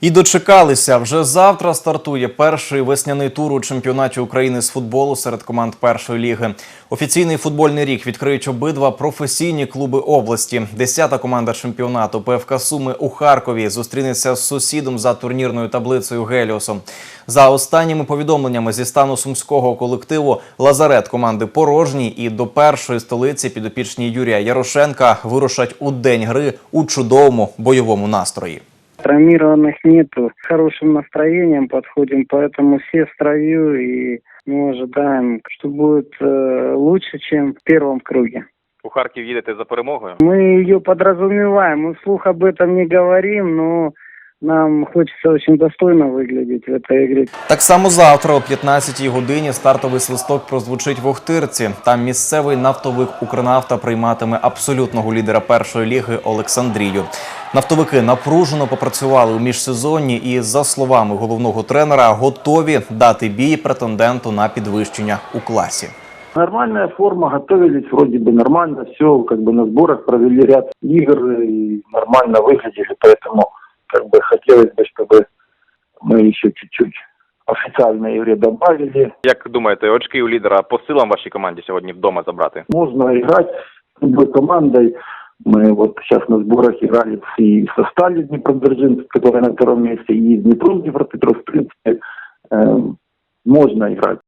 І дочекалися. Вже завтра стартує перший весняний тур у чемпіонаті України з футболу серед команд першої ліги. Офіційний футбольний рік відкриють обидва професійні клуби області. Десята команда чемпіонату ПФК Суми у Харкові зустрінеться з сусідом за турнірною таблицею Геліосом. За останніми повідомленнями зі стану сумського колективу Лазарет команди порожній і до першої столиці підопічні Юрія Ярошенка вирушать у день гри у чудовому бойовому настрої. Травмированных нету. С хорошим настроением подходим, поэтому все в строю и мы ожидаем, что будет э, лучше, чем в первом круге. У Харків їдете за перемогою. Мы ее подразумеваем, мы вслух об этом не говорим, но нам хочется очень достойно выглядеть в этой игре. Так само завтра о 15-й годині стартовий свисток прозвучить в Охтирці. Там місцевий нафтовик Укрнафта прийматиме абсолютного лідера першої ліги Олександрію. Нафтовики напружено попрацювали у міжсезонні і, за словами головного тренера, готові дати бій претенденту на підвищення у класі. Нормальная форма, готовились вроде бы нормально, все, как бы на сборах провели ряд игр и нормально выглядели, поэтому как бы хотелось бы, чтобы мы еще чуть-чуть официальной игре добавили. Як думаєте, очки у лідера по силам вашій команді сьогодні вдома забрати? Можно играть с любой командой. Мы вот сейчас на сборах играли и со Стали Днепродзержинск, который на втором месте, и с Днепром Днепропетровск, в принципе, э, можно играть.